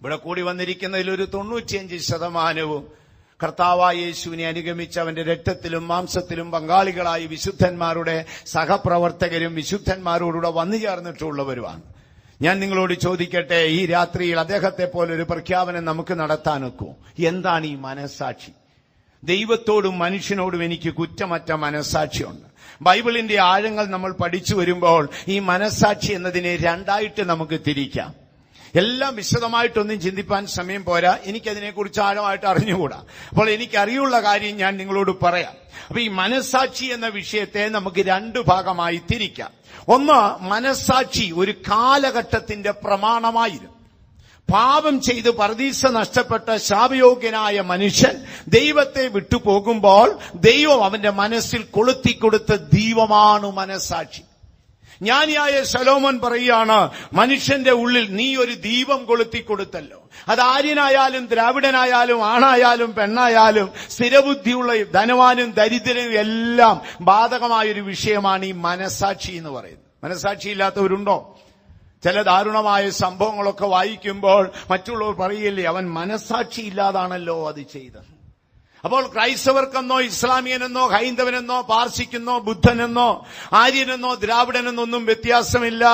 ഇവിടെ കൂടി വന്നിരിക്കുന്നതിൽ ഒരു തൊണ്ണൂറ്റിയഞ്ച് ശതമാനവും കർത്താവായ യേശുവിനെ അനുഗമിച്ച് അവന്റെ രക്തത്തിലും മാംസത്തിലും പങ്കാളികളായി വിശുദ്ധന്മാരുടെ സഹപ്രവർത്തകരും വിശുദ്ധന്മാരോടുകൂടെ വന്നു ചേർന്നിട്ടുള്ളവരുമാണ്. ഞാൻ നിങ്ങളോട് ചോദിക്കട്ടെ ഈ രാത്രിയിൽ അദ്ദേഹത്തെ പോലെ ഒരു പ്രഖ്യാപനം നമുക്ക് നടത്താനൊക്കൂ? എന്താണ് ഈ മനസാക്ഷി ദൈവത്തോടും മനുഷ്യനോടും എനിക്ക് കുറ്റമറ്റ മനസ്സാക്ഷിയുണ്ട്. ബൈബിളിന്റെ ആഴങ്ങൾ നമ്മൾ പഠിച്ചു വരുമ്പോൾ ഈ മനസാക്ഷി എന്നതിനെ രണ്ടായിട്ട് നമുക്ക് തിരിക്കാം. എല്ലാം വിശദമായിട്ടൊന്നും ചിന്തിപ്പാൻ സമയം പോരാ. എനിക്കതിനെക്കുറിച്ച് ആഴമായിട്ട് അറിഞ്ഞുകൂടാ. അപ്പോൾ എനിക്കറിയുള്ള കാര്യം ഞാൻ നിങ്ങളോട് പറയാം. അപ്പൊ ഈ മനസാക്ഷി എന്ന വിഷയത്തെ നമുക്ക് രണ്ടു ഭാഗമായി തിരിക്കാം. ഒന്ന് മനസാക്ഷി ഒരു കാലഘട്ടത്തിന്റെ പ്രമാണമായിരുന്നു. പാപം ചെയ്ത് പർദീസ നഷ്ടപ്പെട്ട ശാപയോഗ്യനായ മനുഷ്യൻ ദൈവത്തെ വിട്ടുപോകുമ്പോൾ ദൈവം അവന്റെ മനസ്സിൽ കൊളുത്തിക്കൊടുത്ത ദീപമാണ് മനസ്സാക്ഷി. ജ്ഞാനിയായ ശലോമൻ പറയുകയാണ് മനുഷ്യന്റെ ഉള്ളിൽ നീ ഒരു ദീപം കൊളുത്തി കൊടുത്തല്ലോ അത് ആര്യനായാലും ദ്രാവിഡനായാലും ആണായാലും പെണ്ണായാലും സ്ഥിരബുദ്ധിയുള്ള ധനവാനും ദരിദ്രനും എല്ലാം ബാധകമായൊരു വിഷയമാണ് ഈ മനസാക്ഷി എന്ന് പറയുന്നത്. മനസാക്ഷി ഇല്ലാത്തവരുണ്ടോ? ചില ദാരുണമായ സംഭവങ്ങളൊക്കെ വായിക്കുമ്പോൾ മറ്റുള്ളവർ പറയില്ലേ അവൻ മനസാക്ഷി ഇല്ലാതാണല്ലോ അത് ചെയ്തത്. അപ്പോൾ ക്രൈസ്തവർക്കെന്നോ ഇസ്ലാമിയനെന്നോ ഹൈന്ദവനെന്നോ പാർസിക്കെന്നോ ബുദ്ധനെന്നോ ആര്യനെന്നോ ദ്രാവിഡനെന്നോ ഒന്നും വ്യത്യാസമില്ല.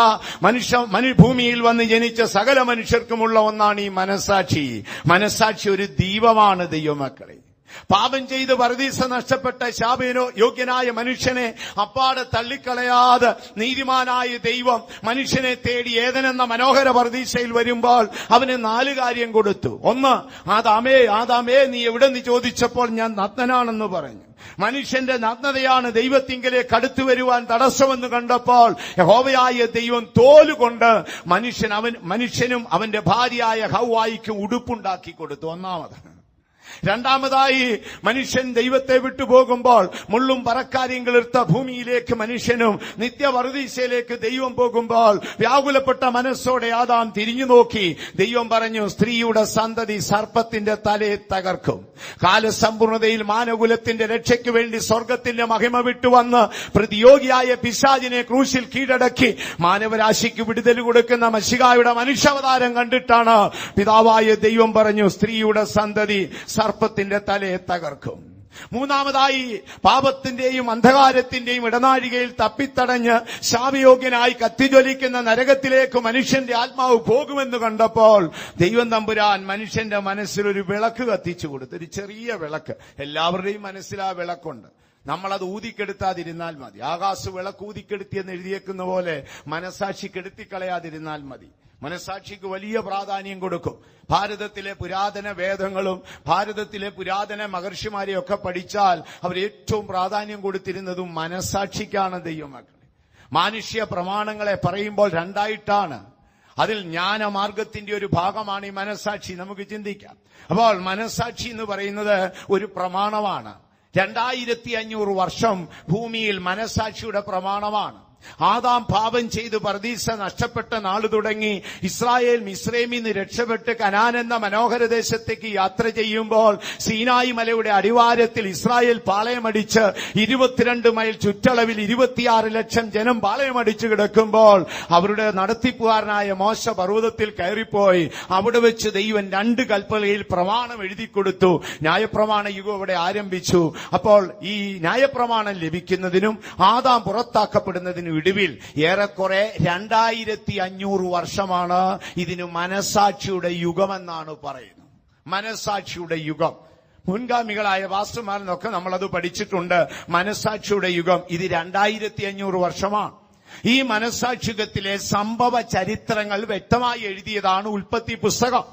മനുഷ്യ മനുഭൂമിയിൽ വന്ന് ജനിച്ച സകല മനുഷ്യർക്കുമുള്ള ഒന്നാണ് ഈ മനസാക്ഷി മനസാക്ഷി ഒരു ദീപമാണ് ദൈവമക്കളെ. പാപം ചെയ്ത് പറദീസ നഷ്ടപ്പെട്ട ശാപേനോ യോഗ്യനായ മനുഷ്യനെ അപ്പാടെ തള്ളിക്കളയാതെ നീതിമാനായ ദൈവം മനുഷ്യനെ തേടി ഏതനെന്ന മനോഹര പരദീസയിൽ വരുമ്പോൾ അവന് നാല് കാര്യം കൊടുത്തു. ഒന്ന് ആദാമേ ആദാമേ നീ എവിടെ നിന്ന് ചോദിച്ചപ്പോൾ ഞാൻ നഗ്നനാണെന്ന് പറഞ്ഞു. മനുഷ്യന്റെ നഗ്നതയാണ് ദൈവത്തിങ്കലേ കടുത്തു വരുവാൻ തടസ്സമെന്ന് കണ്ടപ്പോൾ ഹോവയായ ദൈവം തോലുകൊണ്ട് മനുഷ്യൻ അവൻ മനുഷ്യനും അവന്റെ ഭാര്യയായ ഹൗവായിക്കും ഉടുപ്പുണ്ടാക്കി കൊടുത്തു. ഒന്നാമത് രണ്ടാമതായി മനുഷ്യൻ ദൈവത്തെ വിട്ടുപോകുമ്പോൾ മുള്ളും പറക്കാരിയും കിളിർത്ത ഭൂമിയിലേക്ക് മനുഷ്യനും നിത്യവറുദീശയിലേക്ക് ദൈവം പോകുമ്പോൾ വ്യാകുലപ്പെട്ട മനസ്സോടെ ആദാം തിരിഞ്ഞു നോക്കി. ദൈവം പറഞ്ഞു സ്ത്രീയുടെ സന്തതി സർപ്പത്തിന്റെ തലയെ തകർക്കും. കാലസമ്പൂർണതയിൽ മാനകുലത്തിന്റെ രക്ഷയ്ക്ക് വേണ്ടി സ്വർഗത്തിന്റെ മഹിമ വിട്ടുവന്ന് പ്രതിയോഗിയായ പിശാജിനെ ക്രൂശിൽ കീഴടക്കി മാനവരാശിക്ക് വിടുതൽ കൊടുക്കുന്ന മഷികായുടെ മനുഷ്യാവതാരം കണ്ടിട്ടാണ് പിതാവായ ദൈവം പറഞ്ഞു സ്ത്രീയുടെ സന്തതി സർപ്പത്തിന്റെ തലയെ തകർക്കും. മൂന്നാമതായി പാപത്തിന്റെയും അന്ധകാരത്തിന്റെയും ഇടനാഴികയിൽ തപ്പിത്തടഞ്ഞ് ശാപയോഗ്യനായി കത്തിജ്വലിക്കുന്ന നരകത്തിലേക്ക് മനുഷ്യന്റെ ആത്മാവ് പോകുമെന്ന് കണ്ടപ്പോൾ ദൈവം തമ്പുരാൻ മനുഷ്യന്റെ മനസ്സിൽ ഒരു വിളക്ക് കത്തിച്ചു കൊടുത്തു. ഒരു ചെറിയ വിളക്ക്. എല്ലാവരുടെയും മനസ്സിൽ ആ വിളക്കുണ്ട്. നമ്മളത് ഊതിക്കെടുത്താതിരുന്നാൽ മതി. ആകാശ വിളക്ക് ഊതിക്കെടുത്തിയെന്ന് എഴുതിയേക്കുന്ന പോലെ മനസാക്ഷി കെടുത്തിക്കളയാതിരുന്നാൽ മതി. മനസാക്ഷിക്ക് വലിയ പ്രാധാന്യം കൊടുക്കും. ഭാരതത്തിലെ പുരാതന വേദങ്ങളും ഭാരതത്തിലെ പുരാതന മഹർഷിമാരെയൊക്കെ പഠിച്ചാൽ അവർ ഏറ്റവും പ്രാധാന്യം കൊടുത്തിരുന്നതും മനസാക്ഷിക്കാണ് ദൈവമക്കളെ. മാനുഷ്യ പ്രമാണങ്ങളെ പറയുമ്പോൾ രണ്ടായിട്ടാണ്. അതിൽ ജ്ഞാനമാർഗത്തിന്റെ ഒരു ഭാഗമാണ് ഈ മനസാക്ഷി. നമുക്ക് ചിന്തിക്കാം. അപ്പോൾ മനസാക്ഷി എന്ന് പറയുന്നത് ഒരു പ്രമാണമാണ്. രണ്ടായിരത്തി അഞ്ഞൂറ് വർഷം ഭൂമിയിൽ മനസാക്ഷിയുടെ പ്രമാണമാണ്. ആദാം പാപം ചെയ്ത് പർദീസ നഷ്ടപ്പെട്ട നാൾ തുടങ്ങി ഇസ്രായേൽ മിസ്രൈമിൽ നിന്ന് രക്ഷപ്പെട്ട് കനാൻ എന്ന മനോഹര ദേശത്തേക്ക് യാത്ര ചെയ്യുമ്പോൾ സീനായി മലയുടെ അടിവാരത്തിൽ ഇസ്രായേൽ പാളയമടിച്ച് ഇരുപത്തിരണ്ട് മൈൽ ചുറ്റളവിൽ ഇരുപത്തിയാറ് ലക്ഷം ജനം പാളയമടിച്ചു കിടക്കുമ്പോൾ അവരുടെ നടത്തിപ്പുകാരനായ മോശ പർവതത്തിൽ കയറിപ്പോയി. അവിടെ വെച്ച് ദൈവം രണ്ട് കൽപ്പലയിൽ പ്രമാണം എഴുതി കൊടുത്തു. ന്യായപ്രമാണ യുഗം അവിടെ ആരംഭിച്ചു. അപ്പോൾ ഈ ന്യായപ്രമാണം ലഭിക്കുന്നതിനും ആദാം പുറത്താക്കപ്പെടുന്നതിനും ഇടിവിൽ. ഏറെക്കുറെ രണ്ടായിരത്തി അഞ്ഞൂറ് വർഷമാണ് ഇതിന് മനസാക്ഷിയുടെ യുഗമെന്നാണ് പറയുന്നത്. മനസാക്ഷിയുടെ യുഗം. മുൻഗാമികളായ വാസ്തുമാരിനൊക്കെ നമ്മളത് പഠിച്ചിട്ടുണ്ട്. മനസാക്ഷിയുടെ യുഗം ഇത് രണ്ടായിരത്തി അഞ്ഞൂറ് വർഷമാണ്. ഈ മനസാക്ഷികത്തിലെ സംഭവ ചരിത്രങ്ങൾ വ്യക്തമായി എഴുതിയതാണ് ഉൽപ്പത്തി പുസ്തകം.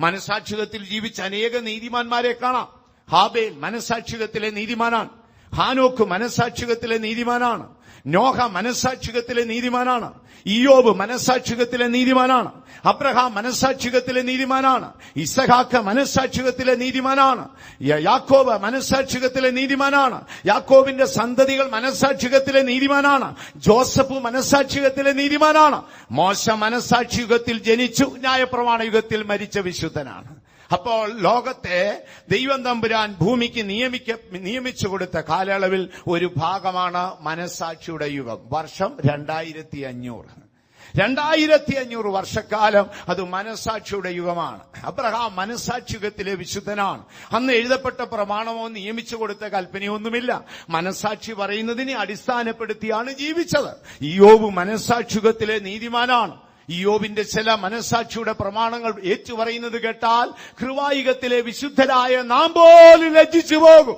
മനസാക്ഷികത്തിൽ ജീവിച്ച അനേക നീതിമാന്മാരെ കാണാം. ഹാബേൽ മനസാക്ഷികത്തിലെ നീതിമാനാണ്. ഹാനോക്ക് മനസാക്ഷികത്തിലെ നീതിമാനാണ്. നോഹ മനസാക്ഷികത്തിലെ നീതിമാനാണ്. ഇയോബ് മനസാക്ഷികത്തിലെ നീതിമാനാണ്. അബ്രഹാം മനസാക്ഷികത്തിലെ നീതിമാനാണ്. ഇസഹാക്ക മനസാക്ഷികത്തിലെ നീതിമാനാണ്. യാക്കോബ് മനസാക്ഷികത്തിലെ നീതിമാനാണ്. യാക്കോബിന്റെ സന്തതികൾ മനസാക്ഷികത്തിലെ നീതിമാനാണ്. ജോസഫ് മനസാക്ഷികത്തിലെ നീതിമാനാണ്. മോശ മനസാക്ഷികത്തിൽ ജനിച്ചു. ന്യായപ്രമാണ യുഗത്തിൽ മരിച്ച വിശുദ്ധനാണ്. അപ്പോൾ ലോകത്തെ ദൈവം തമ്പുരാൻ ഭൂമിക്ക് നിയമിക്ക നിയമിച്ചു കൊടുത്ത കാലയളവിൽ ഒരു ഭാഗമാണ് മനസാക്ഷിയുടെ യുഗം. വർഷം രണ്ടായിരത്തി അഞ്ഞൂറ് രണ്ടായിരത്തി അഞ്ഞൂറ് വർഷക്കാലം അത് മനസാക്ഷിയുടെ യുഗമാണ്. അബ്രഹാം മനസാക്ഷിയുഗത്തിലെ വിശുദ്ധനാണ്. അന്ന് എഴുതപ്പെട്ട പ്രമാണമോ നിയമിച്ചു കൊടുത്ത കൽപ്പനയൊന്നുമില്ല. മനസാക്ഷി പറയുന്നതിനെ അടിസ്ഥാനപ്പെടുത്തിയാണ് ജീവിച്ചത്. യോബ് മനസാക്ഷിയുഗത്തിലെ നീതിമാനാണ്. യോബിന്റെ ചില മനസാക്ഷിയുടെ പ്രമാണങ്ങൾ ഏറ്റുപറയുന്നത് കേട്ടാൽ കൃവായുഗത്തിലെ വിശുദ്ധരായ നാം പോലും ലജ്ജിച്ചു പോകും.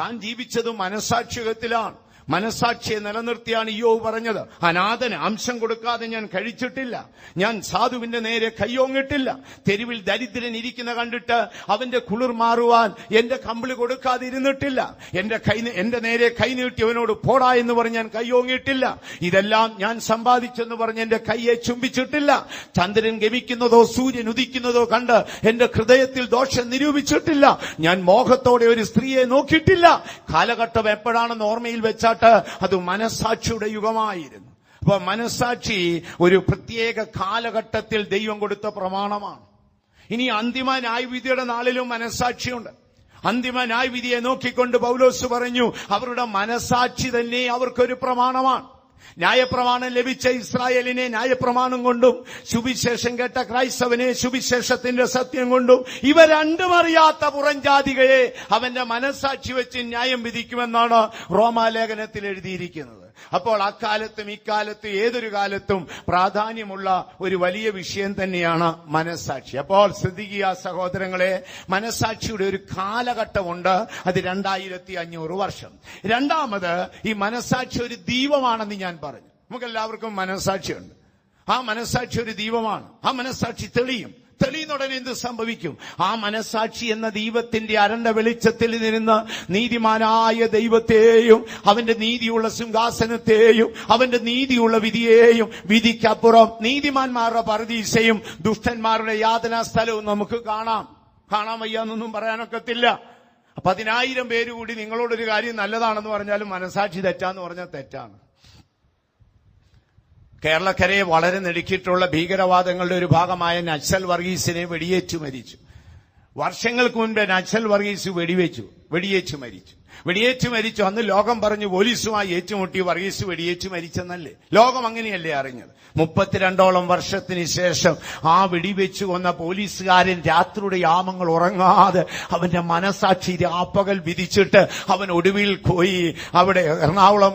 താൻ ജീവിച്ചത് മനസാക്ഷിയുഗത്തിലാണ് മനസാക്ഷിയെ നിലനിർത്തിയാണ് യോ പറഞ്ഞത്. അനാഥന് അംശം കൊടുക്കാതെ ഞാൻ കഴിച്ചിട്ടില്ല. ഞാൻ സാധുവിന്റെ നേരെ കയ്യോങ്ങിട്ടില്ല. തെരുവിൽ ദരിദ്രൻ ഇരിക്കുന്ന കണ്ടിട്ട് അവന്റെ കുളിർ മാറുവാൻ എന്റെ കമ്പിളി കൊടുക്കാതെ ഇരുന്നിട്ടില്ല. എന്റെ കൈ എന്റെ നേരെ കൈ നീട്ടി അവനോട് പോടാ എന്ന് പറഞ്ഞ് ഞാൻ കയ്യോങ്ങിയിട്ടില്ല. ഇതെല്ലാം ഞാൻ സമ്പാദിച്ചെന്ന് പറഞ്ഞ് എന്റെ കൈയെ ചുംബിച്ചിട്ടില്ല. ചന്ദ്രൻ ഗമിക്കുന്നതോ സൂര്യൻ ഉദിക്കുന്നതോ കണ്ട് എന്റെ ഹൃദയത്തിൽ ദോഷം നിരൂപിച്ചിട്ടില്ല. ഞാൻ മോഹത്തോടെ ഒരു സ്ത്രീയെ നോക്കിയിട്ടില്ല. കാലഘട്ടം എപ്പോഴാണെന്ന് ഓർമ്മയിൽ വെച്ചാട്ട് അത് മനസാക്ഷിയുടെ യുഗമായിരുന്നു. അപ്പൊ മനസാക്ഷി ഒരു പ്രത്യേക കാലഘട്ടത്തിൽ ദൈവം കൊടുത്ത പ്രമാണമാണ്. ഇനി അന്തിമ ന്യായവിധിയുടെ നാളിലും മനസാക്ഷിയുണ്ട് അന്തിമ ന്യായവിധിയെ നോക്കിക്കൊണ്ട് പൗലോസ് പറഞ്ഞു അവരുടെ മനസാക്ഷി തന്നെ അവർക്കൊരു പ്രമാണമാണ്. ന്യായപ്രമാണം ലഭിച്ച ഇസ്രായേലിനെ ന്യായപ്രമാണം കൊണ്ടും സുവിശേഷം കേട്ട ക്രൈസ്തവനെ സുവിശേഷത്തിന്റെ സത്യം കൊണ്ടും ഇവ രണ്ടും അറിയാത്ത പുറംജാതികളെ അവന്റെ മനസ്സാക്ഷി വെച്ച് ന്യായം വിധിക്കുമെന്നാണ് റോമാലേഖനത്തിൽ എഴുതിയിരിക്കുന്നത്. അപ്പോൾ അക്കാലത്തും ഇക്കാലത്തും ഏതൊരു കാലത്തും പ്രാധാന്യമുള്ള ഒരു വലിയ വിഷയം തന്നെയാണ് മനസാക്ഷി അപ്പോൾ ശ്രദ്ധിക്കുക സഹോദരങ്ങളെ മനസാക്ഷിയുടെ ഒരു കാലഘട്ടമുണ്ട്. അത് രണ്ടായിരത്തി അഞ്ഞൂറ് വർഷം. രണ്ടാമത് ഈ മനസാക്ഷി ഒരു ദീപമാണെന്ന് ഞാൻ പറഞ്ഞു. നമുക്കെല്ലാവർക്കും മനസാക്ഷിയുണ്ട് ആ മനസാക്ഷി ഒരു ദീപമാണ്. ആ മനസാക്ഷി തെളിയും. തെളിയുന്നുടനെ എന്ത് സംഭവിക്കും? ആ മനസാക്ഷി എന്ന ദൈവത്തിന്റെ അരണ്ട വെളിച്ചത്തിൽ നിന്ന് നീതിമാനായ ദൈവത്തെയും അവന്റെ നീതിയുള്ള സിംഹാസനത്തെയും അവന്റെ നീതിയുള്ള വിധിയെയും വിധിക്കപ്പുറം നീതിമാന്മാരുടെ പരദീശയും ദുഷ്ടന്മാരുടെ യാതനാ സ്ഥലവും നമുക്ക് കാണാം. കാണാൻ വയ്യാന്നൊന്നും പറയാനൊക്കത്തില്ല. പതിനായിരം പേര് കൂടി നിങ്ങളോടൊരു കാര്യം നല്ലതാണെന്ന് പറഞ്ഞാലും മനസാക്ഷി തെറ്റാന്ന് പറഞ്ഞാൽ തെറ്റാണ്. കേരളക്കരയെ വളരെ നെടുക്കിയിട്ടുള്ള ഭീകരവാദങ്ങളുടെ ഒരു ഭാഗമായ നക്സൽ വർഗീസിനെ വെടിയേറ്റു മരിച്ചു. വർഷങ്ങൾക്ക് മുൻപ് നക്സൽ വർഗീസ് വെടിവെച്ചു. വെടിയേച്ചു മരിച്ചു. വെടിയേറ്റ് മരിച്ചു. അന്ന് ലോകം പറഞ്ഞു പോലീസുമായി ഏറ്റുമുട്ടി വർഗീസ് വെടിയേറ്റ് മരിച്ചെന്നല്ലേ? ലോകം അങ്ങനെയല്ലേ അറിഞ്ഞത്. മുപ്പത്തിരണ്ടോളം വർഷത്തിന് ശേഷം ആ വെടിവെച്ചു കൊന്ന പോലീസുകാരൻ രാത്രിയുടെ യാമങ്ങൾ ഉറങ്ങാതെ അവന്റെ മനസാക്ഷി രാപ്പകൽ വിധിച്ചിട്ട് അവൻ ഒടുവിൽ പോയി. അവിടെ എറണാകുളം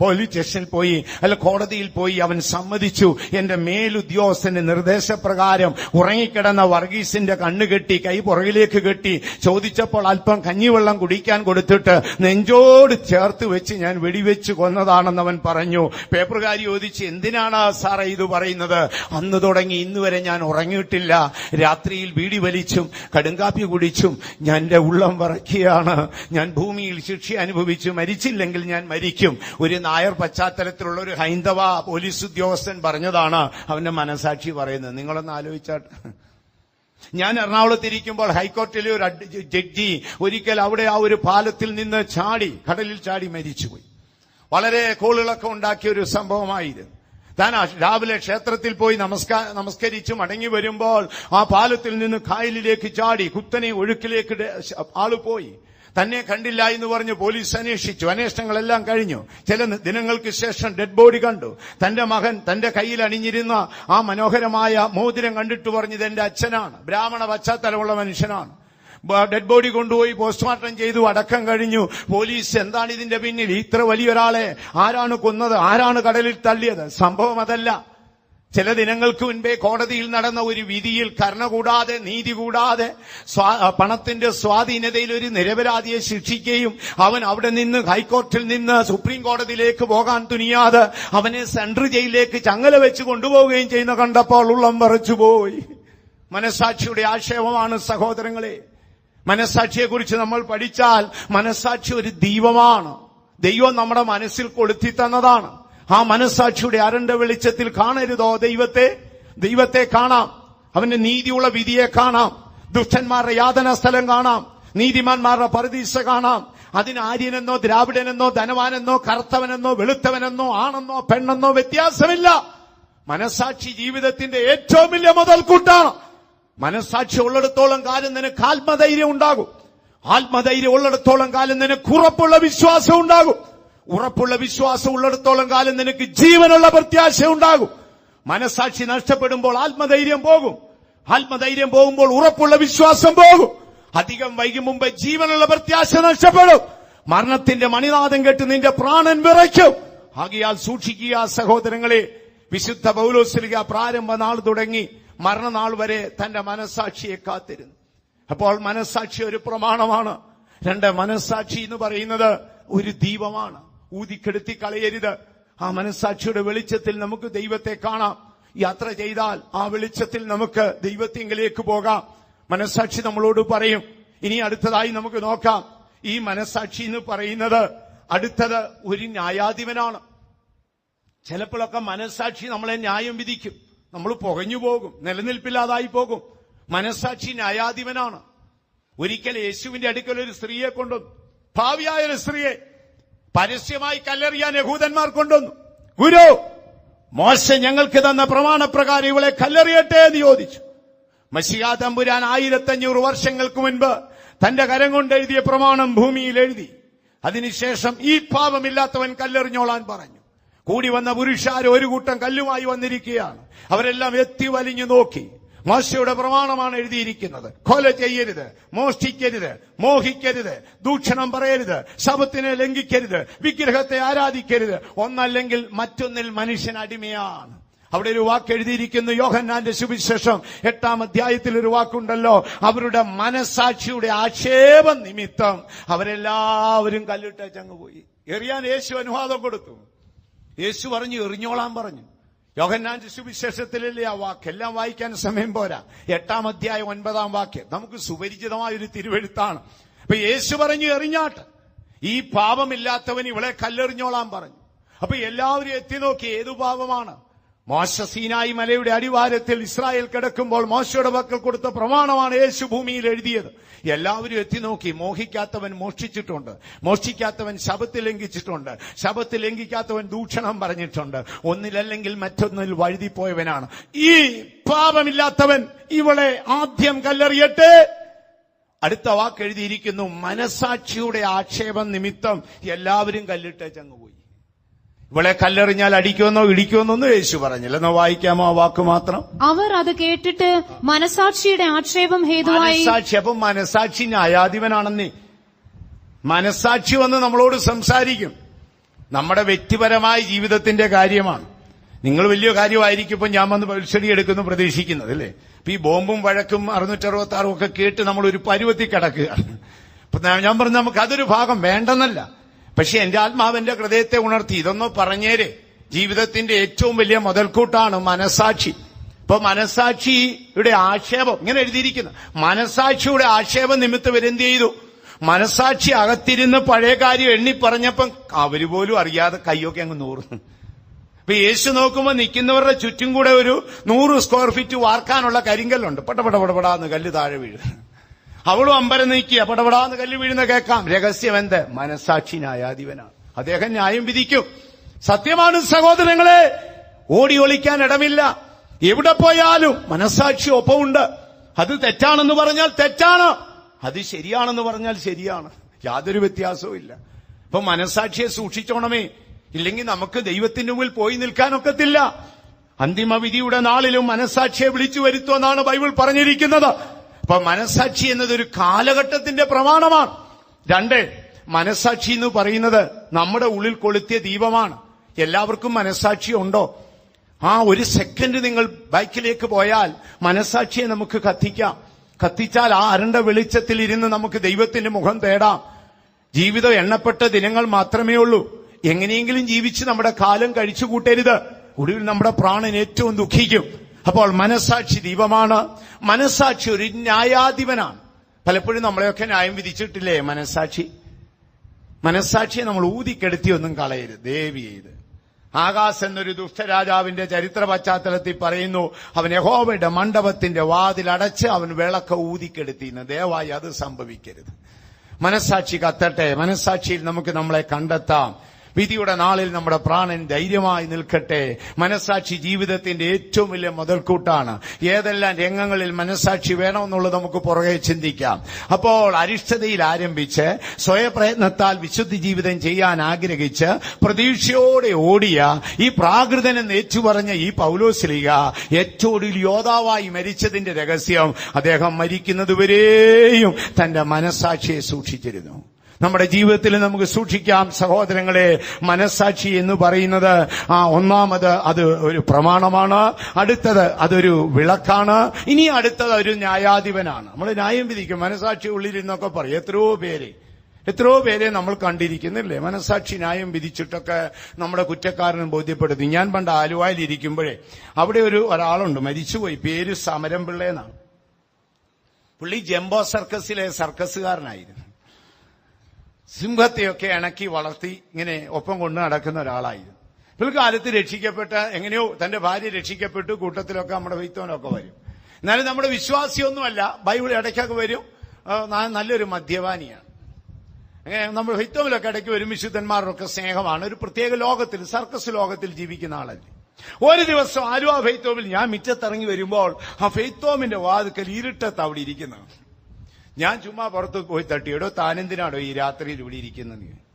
പോലീസ് സ്റ്റേഷനിൽ പോയി. അല്ല കോടതിയിൽ പോയി. അവൻ സമ്മതിച്ചു. എന്റെ മേലുദ്യോഗസ്ഥന്റെ നിർദ്ദേശപ്രകാരം ഉറങ്ങിക്കിടന്ന വർഗീസിന്റെ കണ്ണുകെട്ടി കൈ പുറകിലേക്ക് കെട്ടി ചോദിച്ചപ്പോൾ അല്പം കഞ്ഞിവെള്ളം കുടിക്കാൻ കൊടുത്തിട്ട് നെഞ്ചോട് ചേർത്ത് വെച്ച് ഞാൻ വെടിവെച്ച് കൊന്നതാണെന്ന് അവൻ പറഞ്ഞു. പേപ്പറുകാരി ചോദിച്ച് എന്തിനാണ് സാറേ ഇത് പറയുന്നത്? അന്ന് തുടങ്ങി ഇന്ന് വരെ ഞാൻ ഉറങ്ങിയിട്ടില്ല. രാത്രിയിൽ വീടി വലിച്ചും കടുങ്കാപ്പി കുടിച്ചും ഞാൻ എന്റെ ഉള്ളം വറക്കിയാണ്. ഞാൻ ഭൂമിയിൽ ശിക്ഷ അനുഭവിച്ചു. മരിച്ചില്ലെങ്കിൽ ഞാൻ മരിക്കും. ഒരു നായർ പശ്ചാത്തലത്തിലുള്ള ഒരു ഹൈന്ദവ പോലീസ് ഉദ്യോഗസ്ഥൻ പറഞ്ഞതാണ് അവന്റെ മനസാക്ഷി പറയുന്നത്. നിങ്ങളൊന്ന് ആലോചിച്ചാട്ട് ഞാൻ എറണാകുളത്തിരിക്കുമ്പോൾ ഹൈക്കോടതിയിലെ ഒരു ജഡ്ജി ഒരിക്കൽ അവിടെ ആ ഒരു പാലത്തിൽ നിന്ന് ചാടി കടലിൽ ചാടി മരിച്ചുപോയി. വളരെ കോളുകളൊക്കെ ഉണ്ടാക്കിയ ഒരു സംഭവമായിരുന്നു. താൻ രാവിലെ ക്ഷേത്രത്തിൽ പോയി നമസ്കാര നമസ്കരിച്ച് മടങ്ങി വരുമ്പോൾ ആ പാലത്തിൽ നിന്ന് കായലിലേക്ക് ചാടി കുത്തനെ ഒഴുക്കിലേക്ക് ആൾ പോയി. തന്നെ കണ്ടില്ല എന്ന് പറഞ്ഞ് പോലീസ് അന്വേഷിച്ചു. അന്വേഷണങ്ങളെല്ലാം കഴിഞ്ഞു. ചില ദിനങ്ങൾക്ക് ശേഷം ഡെഡ് ബോഡി കണ്ടു. തന്റെ മകൻ തന്റെ കയ്യിൽ അണിഞ്ഞിരുന്ന ആ മനോഹരമായ മോതിരം കണ്ടിട്ട് പറഞ്ഞത് എന്റെ അച്ഛനാണ്. ബ്രാഹ്മണ പശ്ചാത്തലമുള്ള മനുഷ്യനാണ്. ഡെഡ് ബോഡി കൊണ്ടുപോയി പോസ്റ്റ്മോർട്ടം ചെയ്തു. അടക്കം കഴിഞ്ഞു. പോലീസ് എന്താണ് ഇതിന്റെ പിന്നിൽ? ഇത്ര വലിയൊരാളെ ആരാണ് കൊന്നത്? ആരാണ് കടലിൽ തള്ളിയത്? സംഭവം അതല്ല. ചില ദിനങ്ങൾക്ക് മുൻപേ കോടതിയിൽ നടന്ന ഒരു വിധിയിൽ കരുണ കൂടാതെ നീതി കൂടാതെ പണത്തിന്റെ സ്വാധീനതയിൽ ഒരു നിരപരാധിയെ ശിക്ഷിക്കുകയും അവൻ അവിടെ നിന്ന് ഹൈക്കോർട്ടിൽ നിന്ന് സുപ്രീം കോടതിയിലേക്ക് പോകാൻ തുനിയാതെ അവനെ സെൻട്രൽ ജയിലിലേക്ക് ചങ്ങല വെച്ച് കൊണ്ടുപോവുകയും ചെയ്യുന്ന കണ്ടപ്പോൾ ഉള്ളം വറച്ചുപോയി മനസാക്ഷിയുടെ ആക്ഷേപമാണ് സഹോദരങ്ങളെ. മനസാക്ഷിയെക്കുറിച്ച് നമ്മൾ പഠിച്ചാൽ മനസാക്ഷി ഒരു ദൈവമാണ്. ദൈവം നമ്മുടെ മനസ്സിൽ കൊളുത്തി തന്നതാണ്. ആ മനസാക്ഷിയുടെ അരണ്ട വെളിച്ചത്തിൽ കാണരുതോ ദൈവത്തെ? ദൈവത്തെ കാണാം. അവന്റെ നീതിയുള്ള വിധിയെ കാണാം. ദുഷ്ടന്മാരുടെ യാതന സ്ഥലം കാണാം. നീതിമാന്മാരുടെ പരദീശ കാണാം. അതിന് ആര്യനെന്നോ ദ്രാവിഡനെന്നോ ധനവാനെന്നോ കറുത്തവനെന്നോ വെളുത്തവനെന്നോ ആണെന്നോ പെണ്ണെന്നോ വ്യത്യാസമില്ല. മനസാക്ഷി ജീവിതത്തിന്റെ ഏറ്റവും വലിയ മുതൽക്കൂട്ടാണ്. മനസാക്ഷി ഉള്ളിടത്തോളം കാലം നിനക്ക് ആത്മധൈര്യം ഉണ്ടാകും. ആത്മധൈര്യം ഉള്ളിടത്തോളം കാലം നിനക്ക് ഉറപ്പുള്ള വിശ്വാസം ഉണ്ടാകും. ഉറപ്പുള്ള വിശ്വാസം ഉള്ളിടത്തോളം കാലം നിനക്ക് ജീവനുള്ള പ്രത്യാശ ഉണ്ടാകും. മനസാക്ഷി നഷ്ടപ്പെടുമ്പോൾ ആത്മധൈര്യം പോകും. ആത്മധൈര്യം പോകുമ്പോൾ ഉറപ്പുള്ള വിശ്വാസം പോകും. അധികം വൈകി മുമ്പ് ജീവനുള്ള പ്രത്യാശ നഷ്ടപ്പെടും. മരണത്തിന്റെ മണിനാഥം കേട്ട് നിന്റെ പ്രാണൻ വിറയ്ക്കും. ആകിയാൽ സൂക്ഷിക്കുക സഹോദരങ്ങളെ. വിശുദ്ധ പൗലോസ്ലിക പ്രാരംഭ നാൾ തുടങ്ങി മരണനാൾ വരെ തന്റെ മനസാക്ഷിയെ കാത്തിരുന്നു. അപ്പോൾ മനസാക്ഷി ഒരു പ്രമാണമാണ്. രണ്ട് മനസാക്ഷി എന്ന് പറയുന്നത് ഒരു ദീപമാണ്. ഊതിക്കെടുത്തി കളയരുത്. ആ മനസാക്ഷിയുടെ വെളിച്ചത്തിൽ നമുക്ക് ദൈവത്തെ കാണാം. യാത്ര ചെയ്താൽ ആ വെളിച്ചത്തിൽ നമുക്ക് ദൈവത്തിങ്കിലേക്ക് പോകാം. മനസാക്ഷി നമ്മളോട് പറയും ഇനി അടുത്തതായി നമുക്ക് നോക്കാം. ഈ മനസാക്ഷി എന്ന് പറയുന്നത് അടുത്തത് ഒരു ന്യായാധിപനാണ്. ചിലപ്പോഴൊക്കെ മനസാക്ഷി നമ്മളെ ന്യായം വിധിക്കും. നമ്മൾ പുകഞ്ഞു പോകും നിലനിൽപ്പില്ലാതായി പോകും. മനസാക്ഷി ന്യായാധിപനാണ്. ഒരിക്കൽ യേശുവിന്റെ അടുക്കൽ ഒരു സ്ത്രീയെ കൊണ്ടുവന്നു. ഭാവിയായ ഒരു സ്ത്രീയെ. പരസ്യമായി കല്ലെറിയാൻ യഹൂദന്മാർ കൊണ്ടുവന്നു. ഗുരു മോശ ഞങ്ങൾക്ക് തന്ന പ്രമാണപ്രകാരം ഇവളെ കല്ലെറിയട്ടെ എന്ന് ചോദിച്ചു. മഷിയാ തമ്പുരാൻ ആയിരത്തഞ്ഞൂറ് വർഷങ്ങൾക്ക് മുൻപ് തന്റെ കരം കൊണ്ട് എഴുതിയ പ്രമാണം ഭൂമിയിൽ എഴുതി. അതിനുശേഷം ഈ പാപമില്ലാത്തവൻ കല്ലെറിഞ്ഞോളാൻ പറഞ്ഞു. കൂടി വന്ന പുരുഷാർ ഒരു കൂട്ടം കല്ലുമായി വന്നിരിക്കുകയാണ്. അവരെല്ലാം എത്തി വലിഞ്ഞു നോക്കി. മോശയുടെ പ്രമാണമാണ് എഴുതിയിരിക്കുന്നത്. കൊല ചെയ്യരുത് മോഷ്ടിക്കരുത് മോഹിക്കരുത് ദൂഷണം പറയരുത് ശബത്തിനെ ലംഘിക്കരുത് വിഗ്രഹത്തെ ആരാധിക്കരുത്. ഒന്നല്ലെങ്കിൽ മറ്റൊന്നിൽ മനുഷ്യൻ അടിമയാണ്. അവിടെ ഒരു വാക്ക് എഴുതിയിരിക്കുന്നു യോഹന്നാന്റെ സുവിശേഷം എട്ടാം അധ്യായത്തിൽ ഒരു വാക്കുണ്ടല്ലോ അവരുടെ മനസാക്ഷിയുടെ ആക്ഷേപം നിമിത്തം അവരെല്ലാവരും കല്ലിട്ടങ്ങ് പോയി. എറിയാൻ യേശു അനുവാദം കൊടുത്തു. യേശു പറഞ്ഞു എറിഞ്ഞോളാൻ പറഞ്ഞു. യോഹന്നാന്റെ സുവിശേഷത്തിലല്ലേ ആ വാക്ക്? എല്ലാം വായിക്കാൻ സമയം പോരാ. എട്ടാം അധ്യായം ഒൻപതാം വാക്യം. നമുക്ക് സുപരിചിതമായ ഒരു തിരുവെഴുത്താണ്. അപ്പൊ യേശു പറഞ്ഞു എറിഞ്ഞാട്ട്. ഈ പാപമില്ലാത്തവൻ ഇവളെ കല്ലെറിഞ്ഞോളാൻ പറഞ്ഞു. അപ്പൊ എല്ലാവരും എത്തി നോക്കി ഏതു പാപമാണ്? മോശ സീനായി മലയുടെ അടിവാരത്തിൽ ഇസ്രായേൽ കിടക്കുമ്പോൾ മോശയുടെ പക്കൽ കൊടുത്ത പ്രമാണമാണ് യേശു ഭൂമിയിൽ എഴുതിയത്. എല്ലാവരും എത്തി നോക്കി. മോഹിക്കാത്തവൻ മോഷ്ടിച്ചിട്ടുണ്ട്. മോഷ്ടിക്കാത്തവൻ ശബത്ത് ലംഘിച്ചിട്ടുണ്ട്. ശബത്ത് ലംഘിക്കാത്തവൻ ദൂഷണം പറഞ്ഞിട്ടുണ്ട്. ഒന്നിലല്ലെങ്കിൽ മറ്റൊന്നിൽ വഴുതിപ്പോയവനാണ്. ഈ പാപമില്ലാത്തവൻ ഇവളെ ആദ്യം കല്ലെറിയട്ടെ. അടുത്ത വാക്ക് എഴുതിയിരിക്കുന്നു മനസാക്ഷിയുടെ ആക്ഷേപം നിമിത്തം എല്ലാവരും കല്ലിട്ടേച്ചങ്ങ് പോയി ഇവളെ കല്ലെറിഞ്ഞാൽ അടിക്കുമെന്നോ ഇടിക്കുമെന്നൊന്നും യേശു പറഞ്ഞില്ല. എന്നോ വായിക്കാമോ ആ വാക്ക് മാത്രം? അവർ അത് കേട്ടിട്ട് മനസാക്ഷിയുടെ ആക്ഷേപം ഹേതുവായി മനസാക്ഷി അപ്പം മനസാക്ഷി ന്യായാധിപനാണെന്നേ. മനസാക്ഷി വന്ന് നമ്മളോട് സംസാരിക്കും. നമ്മുടെ വ്യക്തിപരമായ ജീവിതത്തിന്റെ കാര്യമാണ്. നിങ്ങൾ വലിയ കാര്യമായിരിക്കും ഇപ്പൊ ഞാൻ വന്ന് പരീക്ഷടി എടുക്കുന്നു പ്രതീക്ഷിക്കുന്നത് അല്ലേ? ഇപ്പൊ ഈ ബോംബും വഴക്കും അറുന്നൂറ്ററുപത്തി ആറും ഒക്കെ കേട്ട് നമ്മൾ ഒരു പരുവത്തിൽ കിടക്കുകയാണ്. ഇപ്പൊ ഞാൻ പറഞ്ഞു നമുക്ക് അതൊരു ഭാഗം വേണ്ടെന്നല്ല. പക്ഷെ എന്റെ ആത്മാവിന്റെ ഹൃദയത്തെ ഉണർത്തി ഇതൊന്ന് പറഞ്ഞേരെ. ജീവിതത്തിന്റെ ഏറ്റവും വലിയ മുതൽക്കൂട്ടാണ് മനസാക്ഷി. ഇപ്പൊ മനസാക്ഷിയുടെ ആക്ഷേപം ഇങ്ങനെ എഴുതിയിരിക്കുന്നു. മനസാക്ഷിയുടെ ആക്ഷേപം നിമിത്തം ഇവരെന്ത് ചെയ്തു? മനസാക്ഷി അകത്തിരുന്ന് പഴയ കാര്യം എണ്ണി പറഞ്ഞപ്പം അവർ പോലും അറിയാതെ കയ്യൊക്കെ അങ്ങ് നൂറുന്നു ഇപ്പൊ യേശു നോക്കുമ്പോൾ നിൽക്കുന്നവരുടെ ചുറ്റും കൂടെ ഒരു നൂറ് സ്ക്വയർ ഫീറ്റ് വാർക്കാനുള്ള കരിങ്കല്ലുണ്ട്. പടപട പടപടാന്ന് കല്ല് താഴെ വീഴും. അവളും അമ്പരം നീക്കിയ പടപടാന്ന് കല്ല് വീഴുന്ന കേൾക്കാം. രഹസ്യം എന്ത്? മനസാക്ഷി ന്യായാധിപനാണ്. അദ്ദേഹം ന്യായം വിധിക്കും. സത്യമാണ് സഹോദരങ്ങളെ ഓടി ഒളിക്കാൻ ഇടമില്ല. എവിടെ പോയാലും മനസാക്ഷി ഒപ്പമുണ്ട്. അത് തെറ്റാണെന്ന് പറഞ്ഞാൽ തെറ്റാണ്. അത് ശരിയാണെന്ന് പറഞ്ഞാൽ ശരിയാണ്. യാതൊരു വ്യത്യാസവും ഇല്ല. ഇപ്പൊ മനസാക്ഷിയെ സൂക്ഷിച്ചോണമേ. ഇല്ലെങ്കിൽ നമുക്ക് ദൈവത്തിന്റെ മുമ്പിൽ പോയി നിൽക്കാനൊക്കത്തില്ല അന്തിമവിധിയുടെ നാളിലും മനസാക്ഷിയെ വിളിച്ചു വരുത്തുമെന്നാണ് ബൈബിൾ പറഞ്ഞിരിക്കുന്നത്. അപ്പൊ മനസാക്ഷി എന്നത് ഒരു കാലഘട്ടത്തിന്റെ പ്രമാണമാണ്. രണ്ട് മനസാക്ഷി എന്ന് പറയുന്നത് നമ്മുടെ ഉള്ളിൽ കൊളുത്തിയ ദീപമാണ്. എല്ലാവർക്കും മനസാക്ഷി ഉണ്ടോ? ആ ഒരു സെക്കൻഡ് നിങ്ങൾ ബൈക്കിലേക്ക് പോയാൽ മനസാക്ഷിയെ നമുക്ക് കത്തിക്കാം. കത്തിച്ചാൽ ആ അരണ്ട വെളിച്ചത്തിൽ ഇരുന്ന് നമുക്ക് ദൈവത്തിന്റെ മുഖം തേടാം. ജീവിതം എണ്ണപ്പെട്ട ദിനങ്ങൾ മാത്രമേ ഉള്ളൂ. എങ്ങനെയെങ്കിലും ജീവിച്ച് നമ്മുടെ കാലം കഴിച്ചു കൂട്ടരുത് ഒടുവിൽ നമ്മുടെ പ്രാണൻ ഏറ്റവും ദുഃഖിക്കും. അപ്പോൾ മനസാക്ഷി ദീപമാണ്. മനസാക്ഷി ഒരു ന്യായാധിപനാണ്. പലപ്പോഴും നമ്മളെയൊക്കെ ന്യായം വിധിച്ചിട്ടില്ലേ? മനസാക്ഷി മനസാക്ഷിയെ നമ്മൾ ഊതിക്കെടുത്തി ഒന്നും കളയരുത്. ദേവി ചെയ്ത് ആകാശ് എന്നൊരു ദുഷ്ടരാജാവിന്റെ ചരിത്ര പശ്ചാത്തലത്തിൽ പറയുന്നു അവൻ യഹോവയുടെ മണ്ഡപത്തിന്റെ വാതിൽ അടച്ച് അവൻ വിളക്ക ഊതിക്കെടുത്തിന്ന്. ദയവായി അത് സംഭവിക്കരുത്. മനസാക്ഷി കത്തട്ടെ. മനസാക്ഷിയിൽ നമുക്ക് നമ്മളെ കണ്ടെത്താം. വിധിയുടെ നാളിൽ നമ്മുടെ പ്രാണൻ ധൈര്യമായി നിൽക്കട്ടെ. മനസാക്ഷി ജീവിതത്തിന്റെ ഏറ്റവും വലിയ മുതൽക്കൂട്ടാണ്. ഏതെല്ലാം രംഗങ്ങളിൽ മനസാക്ഷി വേണമെന്നുള്ളത് നമുക്ക് പുറകെ ചിന്തിക്കാം. അപ്പോൾ അരിഷ്ടതയിൽ ആരംഭിച്ച് സ്വയപ്രയത്നത്താൽ വിശുദ്ധി ജീവിതം ചെയ്യാൻ ആഗ്രഹിച്ച് പ്രതീക്ഷയോടെ ഓടിയ ഈ പ്രാകൃതനെന്ന് ഏറ്റുപറഞ്ഞ ഈ പൗലോസ്ലിക ഏറ്റവും ഒടുവിൽ യോദ്ധാവായി മരിച്ചതിന്റെ രഹസ്യം അദ്ദേഹം മരിക്കുന്നതുവരെയും തന്റെ മനസാക്ഷിയെ സൂക്ഷിച്ചിരുന്നു. നമ്മുടെ ജീവിതത്തിൽ നമുക്ക് സൂക്ഷിക്കാം സഹോദരങ്ങളെ. മനസാക്ഷി എന്ന് പറയുന്നത് ആ ഒന്നാമത് അത് ഒരു പ്രമാണമാണ്. അടുത്തത് അതൊരു വിളക്കാണ്. ഇനി അടുത്തത് ഒരു ന്യായാധിപനാണ്. നമ്മൾ ന്യായം വിധിക്കും. മനസാക്ഷി ഉള്ളിലിരുന്നൊക്കെ പറയും. എത്രയോ പേര്. എത്രയോ പേരെ നമ്മൾ കണ്ടിരിക്കുന്നില്ലേ? മനസാക്ഷി ന്യായം വിധിച്ചിട്ടൊക്കെ നമ്മുടെ കുറ്റക്കാരനും ബോധ്യപ്പെടുത്തി ഞാൻ പണ്ട് ആലുവായിൽ ഇരിക്കുമ്പോഴേ അവിടെ ഒരു ഒരാളുണ്ട്. മരിച്ചുപോയി. പേര് സമരം പിള്ളേന്നാണ് പുള്ളി ജംബോ സർക്കസിലെ സർക്കസുകാരനായിരുന്നു. സിംഹത്തെയൊക്കെ ഇണക്കി വളർത്തി ഇങ്ങനെ ഒപ്പം കൊണ്ട് നടക്കുന്ന ഒരാളായിരുന്നു. പിൽക്കാലത്ത് രക്ഷിക്കപ്പെട്ട എങ്ങനെയോ തന്റെ ഭാര്യ രക്ഷിക്കപ്പെട്ടു കൂട്ടത്തിലൊക്കെ നമ്മുടെ വൈത്തവനൊക്കെ വരും. എന്നാലും നമ്മുടെ വിശ്വാസിയൊന്നുമല്ല. ബൈബിൾ ഇടയ്ക്കൊക്കെ വരും. നല്ലൊരു മദ്യപാനിയാണ്. നമ്മൾ ഹിത്തോമിലൊക്കെ ഇടയ്ക്ക് വരും. വിശുദ്ധന്മാരുടെ സ്നേഹമാണ്. ഒരു പ്രത്യേക ലോകത്തിൽ സർക്കസ് ലോകത്തിൽ ജീവിക്കുന്ന ആളല്ലേ. ഒരു ദിവസം ആലുവ ഫെയ്ത്തോമിൽ ഞാൻ മിറ്റത്തിറങ്ങി വരുമ്പോൾ ആ ഫെയ്ത്തോമിന്റെ വാതുക്കൽ ഇരുട്ടത്ത് അവിടെ ഇരിക്കുന്നത് ഞാൻ ചുമ്മാ പുറത്ത് പോയി തട്ടി. എടോ താനെന്തിനാടോ ഈ രാത്രിയിൽ ഇവിടെ ഇരിക്കുന്നത്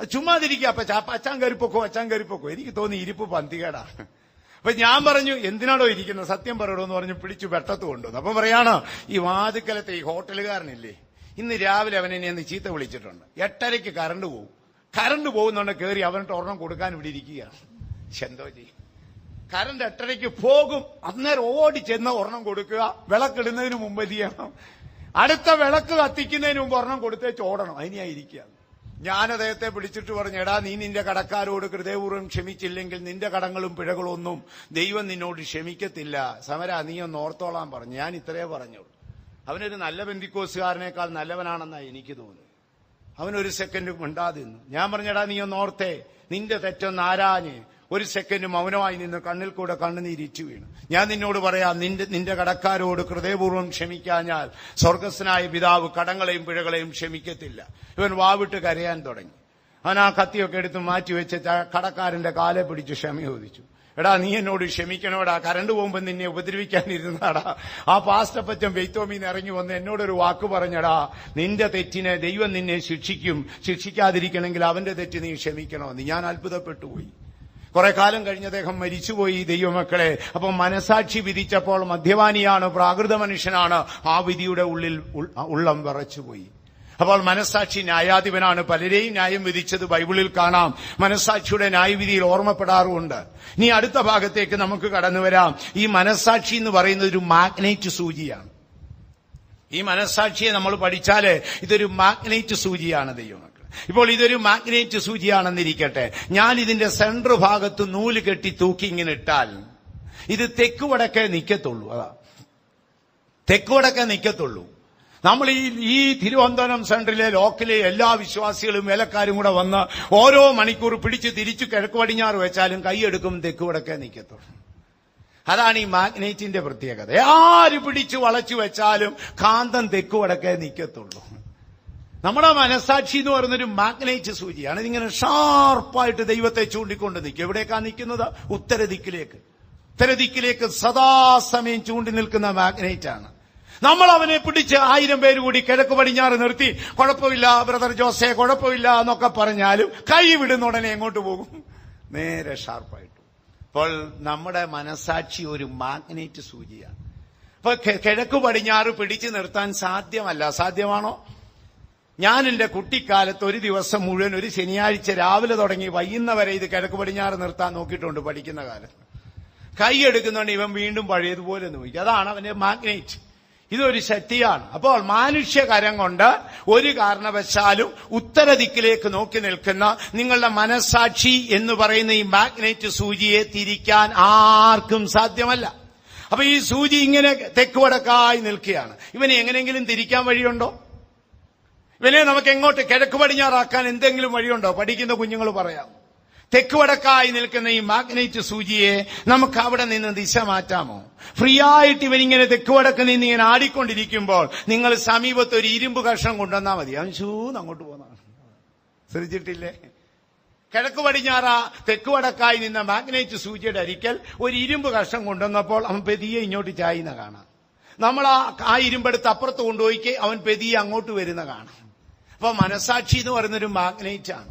അത് ചുമ്മാതിരിക്കുക അപ്പൊ ചാപ്പ അച്ചാൻ കയറിപ്പോക്കോ അച്ചാൻ കയറിപ്പോക്കോ. എനിക്ക് തോന്നി ഇരിപ്പ് പന്തികേടാ. അപ്പൊ ഞാൻ പറഞ്ഞു എന്തിനാണോ ഇരിക്കുന്നത്? സത്യം പറയടോ എന്ന് പറഞ്ഞു പിടിച്ചു വെട്ടത്ത് കൊണ്ടുവന്നു. അപ്പൊ പറയാണ് ഈ വാതുക്കലത്തെ ഈ ഹോട്ടലുകാരനില്ലേ ഇന്ന് രാവിലെ അവൻ എന്നെ ഒന്ന് ചീത്ത വിളിച്ചിട്ടുണ്ട്. എട്ടരയ്ക്ക് കറണ്ട് പോകും കറണ്ട് പോകുന്നുണ്ട് കയറി അവൻ ഒരെണ്ണം കൊടുക്കാൻ ഇവിടെ ഇരിക്കുകയാണ്. ചെയ്യും കറണ്ട് എട്ടരയ്ക്ക് പോകും. അന്നേരം ഓടി ചെന്ന് ഒരെണ്ണം കൊടുക്കുക. വിളക്കിടുന്നതിന് മുമ്പ് ചെയ്യണം? അടുത്ത വിളക്ക് കത്തിക്കുന്നതിന് മുമ്പ് ഒരെണ്ണം കൊടുത്തേ ചോടണം. അതിനായിരിക്കുക ഞാൻ അദ്ദേഹത്തെ പിടിച്ചിട്ട് പറഞ്ഞു എടാ നീ നിന്റെ കടക്കാരോട് ഹൃദയപൂർവം ക്ഷമിച്ചില്ലെങ്കിൽ നിന്റെ കടങ്ങളും പിഴകളൊന്നും ദൈവം നിന്നോട് ക്ഷമിക്കത്തില്ല. സമര നീ ഒന്ന് ഓർത്തോളാൻ പറഞ്ഞു. ഞാൻ ഇത്രേ പറഞ്ഞുള്ളൂ. അവനൊരു നല്ല ബന്ധിക്കോസുകാരനേക്കാൾ നല്ലവനാണെന്നാണ് എനിക്ക് തോന്നുന്നത്. അവനൊരു സെക്കൻഡ് മിണ്ടാതിന്നു ഞാൻ പറഞ്ഞെടാ നീ ഒന്ന് ഓർത്തേ നിന്റെ തെറ്റൊന്ന് ആരാഞ്ഞ്? ഒരു സെക്കൻഡ് മൗനമായി നിന്ന് കണ്ണിൽ കൂടെ കണ്ണുനീരിച്ചു വീണു. ഞാൻ നിന്നോട് പറയാം നിന്റെ നിന്റെ കടക്കാരോട് ഹൃദയപൂർവം ക്ഷമിക്കാഞ്ഞാൽ സ്വർഗസ്നായ പിതാവ് കടങ്ങളെയും പിഴകളെയും ക്ഷമിക്കത്തില്ല. ഇവൻ വാവിട്ട് കരയാൻ തുടങ്ങി. അവൻ ആ കത്തിയൊക്കെ എടുത്ത് മാറ്റിവെച്ച് കടക്കാരന്റെ കാലെ പിടിച്ച് ക്ഷമ ചോദിച്ചു. എടാ നീ എന്നോട് ക്ഷമിക്കണോടാ? കരണ്ട് പോകുമ്പോൾ നിന്നെ ഉപദ്രവിക്കാനിരുന്നാടാ ആ പാസ്റ്റപ്പച്ചൻ വെയ്ത്തോമീന്ന് ഇറങ്ങി വന്ന് എന്നോടൊരു വാക്ക് പറഞ്ഞടാ നിന്റെ തെറ്റിനെ ദൈവം നിന്നെ ശിക്ഷിക്കും. ശിക്ഷിക്കാതിരിക്കണമെങ്കിൽ അവന്റെ തെറ്റ് നീ ക്ഷമിക്കണമെന്ന്. ഞാൻ അത്ഭുതപ്പെട്ടു പോയി. കുറെ കാലം കഴിഞ്ഞ് അദ്ദേഹം മരിച്ചുപോയി ദൈവമക്കളെ. അപ്പൊ മനസാക്ഷി വിധിച്ചപ്പോൾ മദ്യപാനിയാണ് പ്രാകൃത മനുഷ്യനാണ്. ആ വിധിയുടെ ഉള്ളിൽ ഉള്ളം വിറച്ചുപോയി. അപ്പോൾ മനസാക്ഷി ന്യായാധിപനാണ്. പലരെയും ന്യായം വിധിച്ചത് ബൈബിളിൽ കാണാം. മനസാക്ഷിയുടെ ന്യായവിധിയിൽ ഓർമ്മപ്പെടാറുമുണ്ട്. ഇനി അടുത്ത ഭാഗത്തേക്ക് നമുക്ക് കടന്നു വരാം. ഈ മനസാക്ഷി എന്ന് പറയുന്നത് ഒരു മാഗ്നൈറ്റ് സൂചിയാണ്. ഈ മനസാക്ഷിയെ നമ്മൾ പഠിച്ചാൽ ഇതൊരു മാഗ്നൈറ്റ് സൂചിയാണ് ദൈവമക്കൾ ഇപ്പോൾ ഇതൊരു മാഗ്നേറ്റ് സൂചിയാണെന്നിരിക്കട്ടെ. ഞാൻ ഇതിന്റെ സെൻട്രൽ ഭാഗത്ത് നൂൽ കെട്ടി തൂക്കി ഇങ്ങനെ ഇട്ടാൽ ഇത് തെക്ക് വടക്കേ നിൽക്കത്തുള്ളൂ അതാ. തെക്ക് വടക്കേ നിൽക്കത്തുള്ളൂ നമ്മൾ ഈ ഈ തിരുവനന്തപുരം സെന്ററിലെ ലോക്കിലെ എല്ലാ വിശ്വാസികളും വേലക്കാരും കൂടെ വന്ന് ഓരോ മണിക്കൂർ പിടിച്ച് തിരിച്ചു കിഴക്ക് പടിഞ്ഞാറ് വെച്ചാലും കൈയെടുക്കും തെക്ക് വടക്കേ നിൽക്കത്തുള്ളൂ അതാണ് ഈ മാഗ്നൈറ്റിന്റെ പ്രത്യേകത. ആര് പിടിച്ചു വളച്ചു വെച്ചാലും കാന്തം തെക്ക് വടക്കേ നിൽക്കത്തുള്ളൂ നമ്മുടെ മനസാക്ഷി എന്ന് പറയുന്നൊരു മാഗ്നൈറ്റ് സൂചിയാണ്. ഇതിങ്ങനെ ഷാർപ്പായിട്ട് ദൈവത്തെ ചൂണ്ടിക്കൊണ്ട് നിൽക്കും. എവിടേക്കാ നിൽക്കുന്നത്? ഉത്തരദിക്കിലേക്ക് ഉത്തരദിക്കിലേക്ക് സദാസമയം ചൂണ്ടി നിൽക്കുന്ന മാഗ്നൈറ്റ് ആണ് നമ്മൾ അവനെ പിടിച്ച് ആയിരം പേര് കൂടി കിഴക്ക് പടിഞ്ഞാറ് നിർത്തി കുഴപ്പമില്ല ബ്രദർ ജോസെ കുഴപ്പമില്ല എന്നൊക്കെ പറഞ്ഞാലും കൈ വിടുന്ന ഉടനെ എങ്ങോട്ട് പോകും? നേരെ ഷാർപ്പായിട്ട്. അപ്പോൾ നമ്മുടെ മനസാക്ഷി ഒരു മാഗ്നേറ്റ് സൂചിയാണ്. അപ്പൊ കിഴക്ക് പടിഞ്ഞാറ് പിടിച്ചു നിർത്താൻ സാധ്യമല്ല. സാധ്യമാണോ? ഞാൻ എന്റെ കുട്ടിക്കാലത്ത് ഒരു ദിവസം മുഴുവൻ ഒരു ശനിയാഴ്ച രാവിലെ തുടങ്ങി വൈകുന്നവരെ ഇത് കിഴക്ക് പടിഞ്ഞാറ് നിർത്താൻ നോക്കിയിട്ടുണ്ട് പഠിക്കുന്ന കാലത്ത്. കൈ എടുക്കുന്നുണ്ട് ഇവൻ വീണ്ടും പഴയതുപോലെ നോക്കി. അതാണ് അവന്റെ മാഗ്നേറ്റ്. ഇതൊരു ശക്തിയാണ്. അപ്പോൾ മാനുഷ്യകരം കൊണ്ട് ഒരു കാരണവശാലും ഉത്തരദിക്കിലേക്ക് നോക്കി നിൽക്കുന്ന നിങ്ങളുടെ മനസാക്ഷി എന്ന് പറയുന്ന ഈ മാഗ്നേറ്റ് സൂചിയെ തിരിക്കാൻ ആർക്കും സാധ്യമല്ല. അപ്പൊ ഈ സൂചി ഇങ്ങനെ തെക്കുവടക്കായി നിൽക്കുകയാണ്. ഇവനെ എങ്ങനെയെങ്കിലും തിരിക്കാൻ വഴിയുണ്ടോ? ഇവനെ നമുക്ക് എങ്ങോട്ട് കിഴക്ക് പടിഞ്ഞാറാക്കാൻ എന്തെങ്കിലും വഴിയുണ്ടോ? പഠിക്കുന്ന കുഞ്ഞുങ്ങൾ പറയാം. തെക്ക് വടക്കായി നിൽക്കുന്ന ഈ മാഗ്നൈറ്റ് സൂചിയെ നമുക്ക് അവിടെ നിന്ന് ദിശ മാറ്റാമോ? ഫ്രീ ആയിട്ട് ഇവനിങ്ങനെ തെക്ക് വടക്ക് നിന്ന് ഇങ്ങനെ ആടിക്കൊണ്ടിരിക്കുമ്പോൾ നിങ്ങൾ സമീപത്ത് ഒരു ഇരുമ്പ് കഷ്ണം കൊണ്ടുവന്നാൽ മതി. അവൻ അങ്ങോട്ട് പോകുന്നതാണ് ശ്രദ്ധിച്ചിട്ടില്ലേ കിഴക്ക് പടിഞ്ഞാറ തെക്ക് വടക്കായി നിന്ന മാഗ്നൈറ്റ് സൂചിയുടെ അരിക്കൽ ഒരു ഇരുമ്പ് കഷ്ണം കൊണ്ടുവന്നപ്പോൾ അവൻ പെതിയെ ഇങ്ങോട്ട് ചായുന്ന കാണാം. നമ്മൾ ആ ആ ഇരുമ്പെടുത്ത് അപ്പുറത്ത് കൊണ്ടുപോയിക്ക് അവൻ പെതിയെ അങ്ങോട്ട് വരുന്ന കാണാം. അപ്പൊ മനസാക്ഷി എന്ന് പറയുന്നൊരു മാഗ്നൈറ്റ് ആണ്.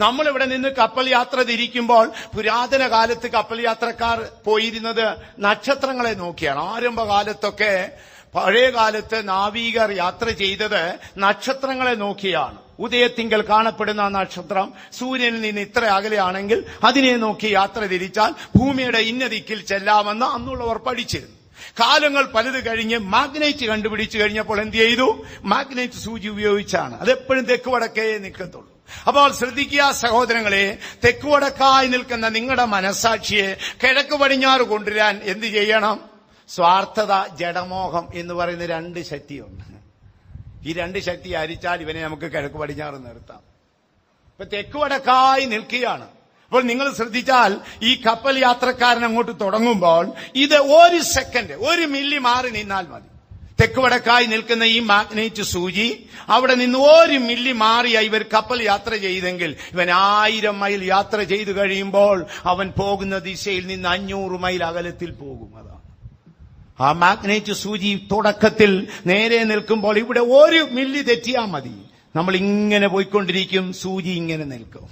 നമ്മൾ ഇവിടെ നിന്ന് കപ്പൽ യാത്ര തിരിക്കുമ്പോൾ പുരാതന കാലത്ത് കപ്പൽ യാത്രക്കാർ പോയിരുന്നത് നക്ഷത്രങ്ങളെ നോക്കിയാണ്. ആരംഭകാലത്തൊക്കെ പഴയ കാലത്ത് നാവികർ യാത്ര ചെയ്തത് നക്ഷത്രങ്ങളെ നോക്കിയാണ്. ഉദയത്തിങ്കൽ കാണപ്പെടുന്ന നക്ഷത്രം സൂര്യനിൽ നിന്ന് ഇത്ര അകലെയാണെങ്കിൽ അതിനെ നോക്കി യാത്ര തിരിച്ചാൽ ഭൂമിയുടെ ഇന്ന ദിക്കിൽ ചെല്ലാമെന്ന് അന്നുള്ളവർ പഠിച്ചിരുന്നു. കാലങ്ങൾ പലത് കഴിഞ്ഞ് മാഗ്നൈറ്റ് കണ്ടുപിടിച്ചു കഴിഞ്ഞപ്പോൾ എന്ത് ചെയ്തു? മാഗ്നൈറ്റ് സൂചി ഉപയോഗിച്ചാണ്. അതെപ്പോഴും തെക്ക് വടക്കേ നിൽക്കത്തുള്ളൂ. അപ്പോൾ ശ്രദ്ധിക്കുക സഹോദരങ്ങളെ തെക്ക് വടക്കായി നിൽക്കുന്ന നിങ്ങളുടെ മനസാക്ഷിയെ കിഴക്ക് പടിഞ്ഞാറ് കൊണ്ടുവരാൻ എന്ത് ചെയ്യണം? സ്വാർത്ഥത ജഡമോഹം എന്ന് പറയുന്ന രണ്ട് ശക്തിയുണ്ട്. ഈ രണ്ട് ശക്തി അരിച്ചാൽ ഇവനെ നമുക്ക് കിഴക്ക് പടിഞ്ഞാറ് നിർത്താം. ഇപ്പൊ തെക്ക് വടക്കായി നിൽക്കുകയാണ്. അപ്പോൾ നിങ്ങൾ ശ്രദ്ധിച്ചാൽ ഈ കപ്പൽ യാത്രക്കാരൻ അങ്ങോട്ട് തുടങ്ങുമ്പോൾ ഇത് ഒരു സെക്കൻഡ് ഒരു മില്ലി മാറി നിന്നാൽ മതി. തെക്ക് വടക്കായി നിൽക്കുന്ന ഈ മാഗ്നേറ്റ് സൂചി അവിടെ നിന്ന് ഒരു മില്ലി മാറിയ ഇവർ കപ്പൽ യാത്ര ചെയ്തെങ്കിൽ. ഇവൻ ആയിരം മൈൽ യാത്ര ചെയ്തു കഴിയുമ്പോൾ അവൻ പോകുന്ന ദിശയിൽ നിന്ന് അഞ്ഞൂറ് മൈൽ അകലത്തിൽ പോകും. അതാണ് ആ മാഗ്നേറ്റ് സൂചി തുടക്കത്തിൽ നേരെ നിൽക്കുമ്പോൾ ഇവിടെ ഒരു മില്ലി തെറ്റിയാൽ മതി. നമ്മൾ ഇങ്ങനെ പോയിക്കൊണ്ടിരിക്കും സൂചി ഇങ്ങനെ നിൽക്കും.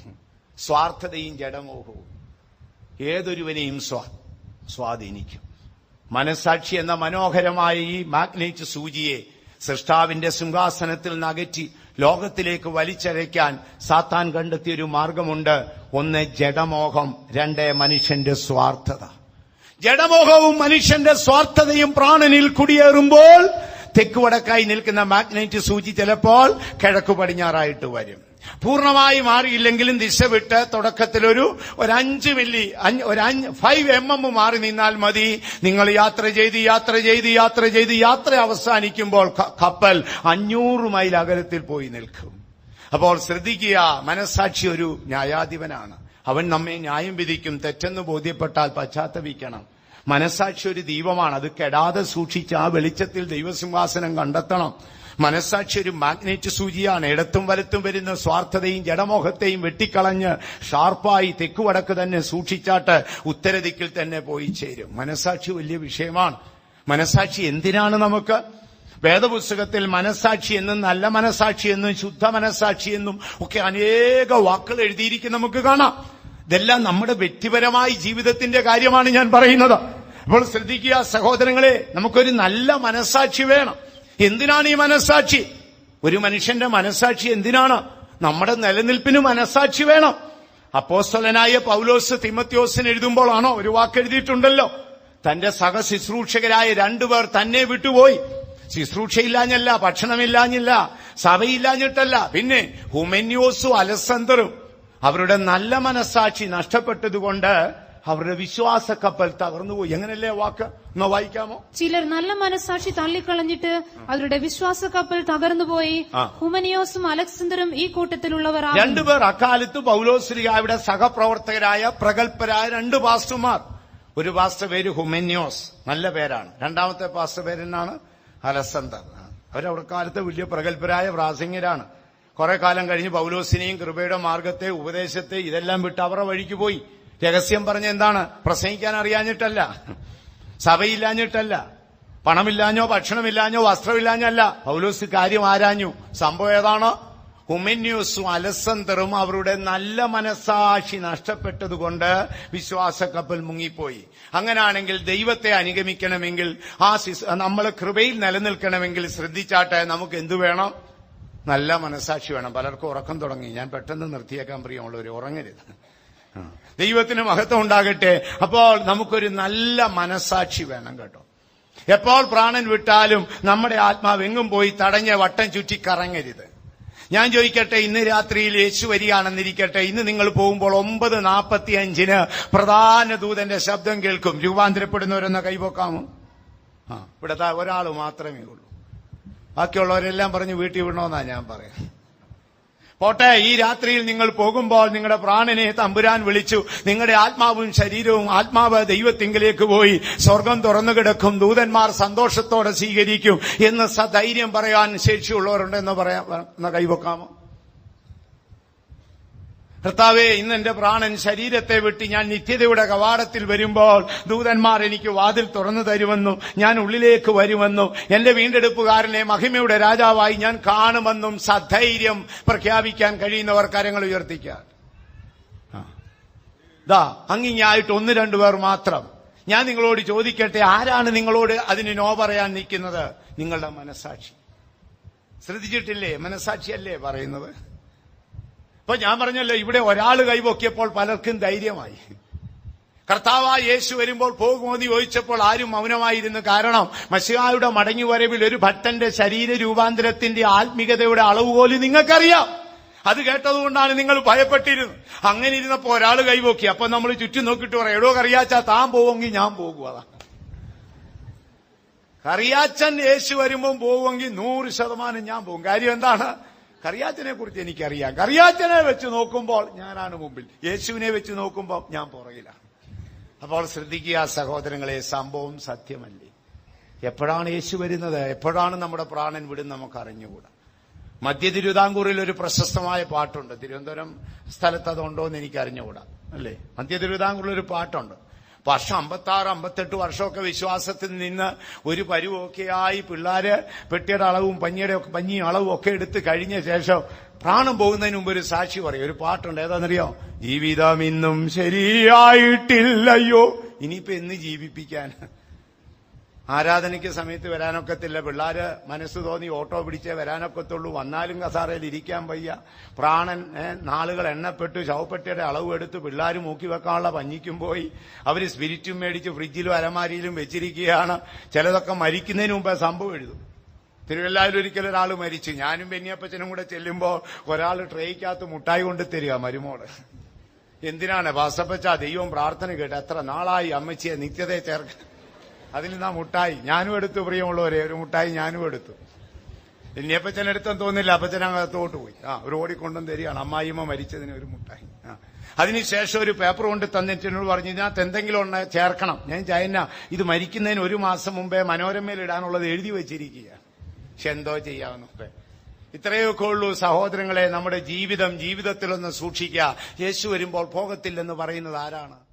സ്വാർത്ഥതയും ജഡമോഹവും. ഏതൊരുവനെയും സ്വാ സ്വാധീനിക്കും. മനസാക്ഷി എന്ന മനോഹരമായ ഈ മാഗ്നേറ്റ് സൂചിയെ സൃഷ്ടാവിന്റെ സിംഹാസനത്തിൽ നകറ്റി ലോകത്തിലേക്ക് വലിച്ചരയ്ക്കാൻ സാത്താൻ കണ്ടെത്തിയ ഒരു മാർഗമുണ്ട്. ഒന്ന് ജഡമോഹം രണ്ട് മനുഷ്യന്റെ സ്വാർത്ഥത. ജഡമോഹവും മനുഷ്യന്റെ സ്വാർത്ഥതയും പ്രാണനിൽ കുടിയേറുമ്പോൾ തെക്കുവടക്കായി നിൽക്കുന്ന മാഗ്നൈറ്റ് സൂചി ചിലപ്പോൾ കിഴക്കു പടിഞ്ഞാറായിട്ട് വരും. പൂർണമായി മാറിയില്ലെങ്കിലും ദിശ വിട്ട് തുടക്കത്തിൽ ഒരു അഞ്ച് മില്ലി ഒരു ഫൈവ് എം എം മാറി നിന്നാൽ മതി. നിങ്ങൾ യാത്ര ചെയ്ത് യാത്ര ചെയ്ത് യാത്ര ചെയ്ത് യാത്ര അവസാനിക്കുമ്പോൾ കപ്പൽ അഞ്ഞൂറ് മൈൽ അകലത്തിൽ പോയി നിൽക്കും. അപ്പോൾ ശ്രദ്ധിക്കുക മനസാക്ഷി ഒരു ന്യായാധിപനാണ്. അവൻ നമ്മെ ന്യായം വിധിക്കും തെറ്റെന്ന് ബോധ്യപ്പെട്ടാൽ പശ്ചാത്തപിക്കണം. മനസാക്ഷി ഒരു ദീപമാണ് അത് കെടാതെ സൂക്ഷിച്ച് ആ വെളിച്ചത്തിൽ ദൈവസിംഹാസനം കണ്ടെത്തണം. മനസാക്ഷി ഒരു മാഗ്നേറ്റ് സൂചിയാണ്. ഇടത്തും വലത്തും വരുന്ന സ്വാർത്ഥതയും ജഡമോഹത്തെയും വെട്ടിക്കളഞ്ഞ് ഷാർപ്പായി തെക്കുവടക്ക് തന്നെ സൂക്ഷിച്ചാട്ട് ഉത്തരദിക്കിൽ തന്നെ പോയി ചേരും. മനസ്സാക്ഷി വലിയ വിഷയമാണ്. മനസ്സാക്ഷി എന്തിനാണ് നമുക്ക്? വേദപുസ്തകത്തിൽ മനസ്സാക്ഷി എന്നും നല്ല മനസ്സാക്ഷി എന്നും ശുദ്ധ മനസ്സാക്ഷി എന്നും ഒക്കെ അനേക വാക്കുകൾ എഴുതിയിരിക്കും നമുക്ക് കാണാം. ഇതെല്ലാം നമ്മുടെ വ്യക്തിപരമായ ജീവിതത്തിന്റെ കാര്യമാണ് ഞാൻ പറയുന്നത്. അപ്പോൾ ശ്രദ്ധിക്കുക സഹോദരങ്ങളെ നമുക്കൊരു നല്ല മനസ്സാക്ഷി വേണം. എന്തിനാണ് ഈ മനസ്സാക്ഷി? ഒരു മനുഷ്യന്റെ മനസ്സാക്ഷി എന്തിനാണ്? നമ്മുടെ നിലനിൽപ്പിന് മനസ്സാക്ഷി വേണം. അപ്പോസ്തലനായ പൗലോസ് തിമത്യോസിന് എഴുതുമ്പോഴാണോ ഒരു വാക്ക് എഴുതിയിട്ടുണ്ടല്ലോ തന്റെ സഹശുശ്രൂഷകരായ രണ്ടുപേർ തന്നെ വിട്ടുപോയി. ശുശ്രൂഷയില്ലാഞ്ഞല്ല ഭക്ഷണമില്ലാഞ്ഞില്ല സഭയില്ലാഞ്ഞിട്ടല്ല. പിന്നെ ഹുമന്യോസും അലസന്തറും അവരുടെ നല്ല മനസ്സാക്ഷി നഷ്ടപ്പെട്ടതുകൊണ്ട് അവരുടെ വിശ്വാസ കപ്പൽ തകർന്നുപോയി. എങ്ങനെയല്ലേ വാക്ക്? ഒന്ന് വായിക്കാമോ? ചിലർ നല്ല മനസാക്ഷി തള്ളിക്കളഞ്ഞിട്ട് അവരുടെ വിശ്വാസ കപ്പൽ തകർന്നുപോയി. ഹുമനിയോസും അലക്സണ്ടറും ഈ കൂട്ടത്തിലുള്ളവർ. രണ്ടുപേർ അക്കാലത്ത് പൗലോസ്ലിയായുടെ സഹപ്രവർത്തകരായ പ്രഗത്ഭരായ രണ്ട് പാസ്റ്റർമാർ. ഒരു പാസ്റ്റർ പേര് ഹുമനിയോസ്. നല്ല പേരാണ്. രണ്ടാമത്തെ പാസ്റ്റർ പേര് പേരെന്നാണ് അലസന്തർ അവരവിടെ കാലത്ത് വലിയ പ്രഗത്ഭരായ പ്രാസംഗരാണ് കുറെ കാലം കഴിഞ്ഞ് പൗലോസിനെയും കൃപയുടെ മാർഗത്തെ ഉപദേശത്തെ ഇതെല്ലാം വിട്ട് അവരുടെ വഴിക്ക് പോയി. രഹസ്യം പറഞ്ഞ എന്താണ്? പ്രസംഗിക്കാൻ അറിയാഞ്ഞിട്ടല്ല. സഭയില്ലാഞ്ഞിട്ടല്ല. പണമില്ലാഞ്ഞോ ഭക്ഷണമില്ലാഞ്ഞോ വസ്ത്രമില്ലാഞ്ഞല്ല. പൗലോസ് കാര്യം ആരാഞ്ഞു? സംഭവം ഏതാണ്? ഹുമന്യൂസും അലസന്തറും അവരുടെ നല്ല മനസാക്ഷി നഷ്ടപ്പെട്ടതുകൊണ്ട് വിശ്വാസ കപ്പൽ മുങ്ങിപ്പോയി. അങ്ങനാണെങ്കിൽ ദൈവത്തെ അനുഗമിക്കണമെങ്കിൽ ആ നമ്മൾ കൃപയിൽ നിലനിൽക്കണമെങ്കിൽ ശ്രദ്ധിച്ചാട്ടെ നമുക്ക് എന്തു വേണം? നല്ല മനസാക്ഷി വേണം. പലർക്കും ഉറക്കം തുടങ്ങി. ഞാൻ പെട്ടെന്ന് നിർത്തിയേക്കാൻ പ്രിയമുള്ളവർ ഉറങ്ങരുത്. ദൈവത്തിന് മഹത്വം ഉണ്ടാകട്ടെ അപ്പോൾ നമുക്കൊരു നല്ല മനസാക്ഷി വേണം കേട്ടോ. എപ്പോൾ പ്രാണൻ വിട്ടാലും നമ്മുടെ ആത്മാവ് എങ്ങും പോയി തടഞ്ഞ വട്ടം ചുറ്റി കറങ്ങരുത്. ഞാൻ ചോദിക്കട്ടെ ഇന്ന് രാത്രിയിൽ യേശു വരികയാണെന്നിരിക്കട്ടെ. ഇന്ന് നിങ്ങൾ പോകുമ്പോൾ ഒമ്പത് നാൽപ്പത്തി അഞ്ചിന് പ്രധാന ദൂതന്റെ ശബ്ദം കേൾക്കും. രൂപാന്തരപ്പെടുന്നവരെന്ന കൈപോക്കാമോ? ആ ഇവിടുത്തെ ഒരാൾ മാത്രമേ ഉള്ളൂ. ബാക്കിയുള്ളവരെല്ലാം പറഞ്ഞ് വീട്ടിൽ വിടണമെന്നാണ് ഞാൻ പറയാം. പോട്ടെ ഈ രാത്രിയിൽ നിങ്ങൾ പോകുമ്പോൾ നിങ്ങളുടെ പ്രാണനെ തമ്പുരാൻ വിളിച്ചു. നിങ്ങളുടെ ആത്മാവും ശരീരവും ആത്മാവ് ദൈവത്തിങ്കിലേക്ക് പോയി. സ്വർഗം തുറന്നു കിടക്കും. ദൂതന്മാർ സന്തോഷത്തോടെ സ്വീകരിക്കും എന്ന് സധൈര്യം പറയാൻ ശേഷിയുള്ളവരുണ്ടെന്ന് പറയാൻ കൈവക്കാമോ? കർത്താവേ ഇന്ന് എന്റെ പ്രാണൻ ശരീരത്തെ വിട്ട് ഞാൻ നിത്യതയുടെ കവാടത്തിൽ വരുമ്പോൾ ദൂതന്മാർ എനിക്ക് വാതിൽ തുറന്നു തരുമെന്നും ഞാൻ ഉള്ളിലേക്ക് വരുമെന്നും എന്റെ വീണ്ടെടുപ്പുകാരനെ മഹിമയുടെ രാജാവായി ഞാൻ കാണുമെന്നും സധൈര്യം പ്രഖ്യാപിക്കാൻ കഴിയുന്നവർ കരങ്ങൾ ഉയർത്തിക്കാൻ. ദാ അങ്ങിങ്ങായിട്ട് ഒന്ന് രണ്ടുപേർ മാത്രം. ഞാൻ നിങ്ങളോട് ചോദിക്കട്ടെ ആരാണ് നിങ്ങളോട് അതിന് നോ പറയാൻ നിൽക്കുന്നത്? നിങ്ങളുടെ മനസാക്ഷി ശ്രദ്ധിച്ചിട്ടില്ലേ? മനസാക്ഷിയല്ലേ പറയുന്നത്? ഇപ്പൊ ഞാൻ പറഞ്ഞല്ലോ ഇവിടെ ഒരാൾ കൈപൊക്കിയപ്പോൾ പലർക്കും ധൈര്യമായി. കർത്താവ് യേശു വരുമ്പോൾ പോകുമോ എന്ന് ചോദിച്ചപ്പോൾ ആരും മൗനമായിരുന്നു. കാരണം മഷിഹായുടെ മടങ്ങി വരവിൽ ഒരു ഭക്തന്റെ ശരീര രൂപാന്തരത്തിന്റെ ആത്മീകതയുടെ അളവ് പോലും നിങ്ങൾക്കറിയാം. അത് കേട്ടതുകൊണ്ടാണ് നിങ്ങൾ ഭയപ്പെട്ടിരുന്നത്. അങ്ങനെ ഇരുന്നപ്പോ ഒരാൾ കൈവോക്കി. അപ്പൊ നമ്മൾ ചുറ്റും നോക്കിയിട്ട് പറയാം എടോ കറിയാച്ചാ താൻ പോവെങ്കിൽ ഞാൻ പോകുക കറിയാച്ചൻ യേശു വരുമ്പോൾ പോവുമെങ്കിൽ നൂറ് ശതമാനം ഞാൻ പോകും. കാര്യം എന്താണ്? കറിയാച്ചനെ കുറിച്ച് എനിക്കറിയാം. കറിയാച്ചനെ വെച്ച് നോക്കുമ്പോൾ ഞാനാണ് മുമ്പിൽ. യേശുവിനെ വെച്ച് നോക്കുമ്പോൾ ഞാൻ പുറകിലാണ് അപ്പോൾ ശ്രദ്ധിക്കുക സഹോദരങ്ങളെ സംഭവം സത്യമല്ലേ? എപ്പോഴാണ് യേശു വരുന്നത്? എപ്പോഴാണ് നമ്മുടെ പ്രാണൻ വിടും നമുക്ക് അറിഞ്ഞുകൂടാ മധ്യ തിരുവിതാംകൂറിൽ ഒരു പ്രശസ്തമായ പാട്ടുണ്ട്. തിരുവനന്തപുരം സ്ഥലത്ത് അതുണ്ടോ എന്ന് എനിക്ക് അറിഞ്ഞുകൂടാ അല്ലേ? മധ്യ തിരുവിതാംകൂറിൽ ഒരു പാട്ടുണ്ട്. വർഷം അമ്പത്തി ആറ് അമ്പത്തെട്ട് വർഷമൊക്കെ വിശ്വാസത്തിൽ നിന്ന് ഒരു പരുവൊക്കെയായി പിള്ളേര് പെട്ടിയുടെ അളവും പഞ്ഞിയുടെ ഒക്കെ അളവും ഒക്കെ എടുത്ത് കഴിഞ്ഞ ശേഷം പ്രാണം പോകുന്നതിന് മുമ്പ് ഒരു സാക്ഷി പറയും. ഒരു പാട്ടുണ്ട്. ഏതാണെന്നറിയോ ജീവിതം ഇന്നും ശരിയായിട്ടില്ലയോ ഇനിയിപ്പോ എന്ന് ജീവിപ്പിക്കാൻ? ആരാധനയ്ക്ക് സമയത്ത് വരാനൊക്കത്തില്ല. പിള്ളേർ മനസ്സ് തോന്നി ഓട്ടോ പിടിച്ചേ വരാനൊക്കത്തുള്ളൂ. വന്നാലും കസാറയിൽ ഇരിക്കാൻ വയ്യ. പ്രാണൻ നാളുകൾ എണ്ണപ്പെട്ടു ശവപ്പെട്ടിയുടെ അളവ് എടുത്ത് പിള്ളേർ മൂക്കി വെക്കാനുള്ള പഞ്ഞിക്കും പോയി. അവർ സ്പിരിറ്റും മേടിച്ച് ഫ്രിഡ്ജിലും അലമാരിയിലും വെച്ചിരിക്കുകയാണ്. ചിലതൊക്കെ മരിക്കുന്നതിന് മുമ്പേ സംഭവം എഴുതും. തിരുവല്ലായിൽ ഒരിക്കലും ഒരാൾ മരിച്ചു. ഞാനും ബെന്നിയപ്പച്ചനും കൂടെ ചെല്ലുമ്പോൾ ഒരാൾ ട്രേക്കകത്ത് മുട്ടായി കൊണ്ട് തരിക മരുമോൾ. എന്തിനാണ്? വാസപ്പച്ച ദൈവം പ്രാർത്ഥന കേട്ട് എത്ര നാളായി അമ്മച്ചിയെ നിത്യതയെ ചേർക്ക അതിൽ നിന്നാ മുട്ടായി. ഞാനും എടുത്തു പ്രിയമുള്ളവരെ. ഒരു മുട്ടായി ഞാനും എടുത്തു. ഇനിയപ്പച്ചൻ എടുത്തെന്ന് തോന്നില്ല. അപ്പച്ചൻ അകത്തോട്ട് പോയി. ആ ഒരു ഓടിക്കൊണ്ടും തരികയാണ്. അമ്മായിമ്മ മരിച്ചതിന് ഒരു മുട്ടായി. ആ. അതിനുശേഷം ഒരു പേപ്പർ കൊണ്ട് തന്നിട്ടിനോട് പറഞ്ഞു ഇതിനകത്ത് എന്തെങ്കിലും ഒന്ന് ചേർക്കണം. ഞാൻ ചൈന ഇത് മരിക്കുന്നതിന് ഒരു മാസം മുമ്പേ മനോരമയിൽ ഇടാനുള്ളത് എഴുതി വെച്ചിരിക്കുക പക്ഷെ എന്തോ ചെയ്യാവുന്നു ഇത്രയൊക്കെ ഉള്ളൂ സഹോദരങ്ങളെ നമ്മുടെ ജീവിതം ജീവിതത്തിലൊന്ന് സൂക്ഷിക്കുക. യേശു വരുമ്പോൾ പോകത്തില്ലെന്ന് പറയുന്നത് ആരാണ്?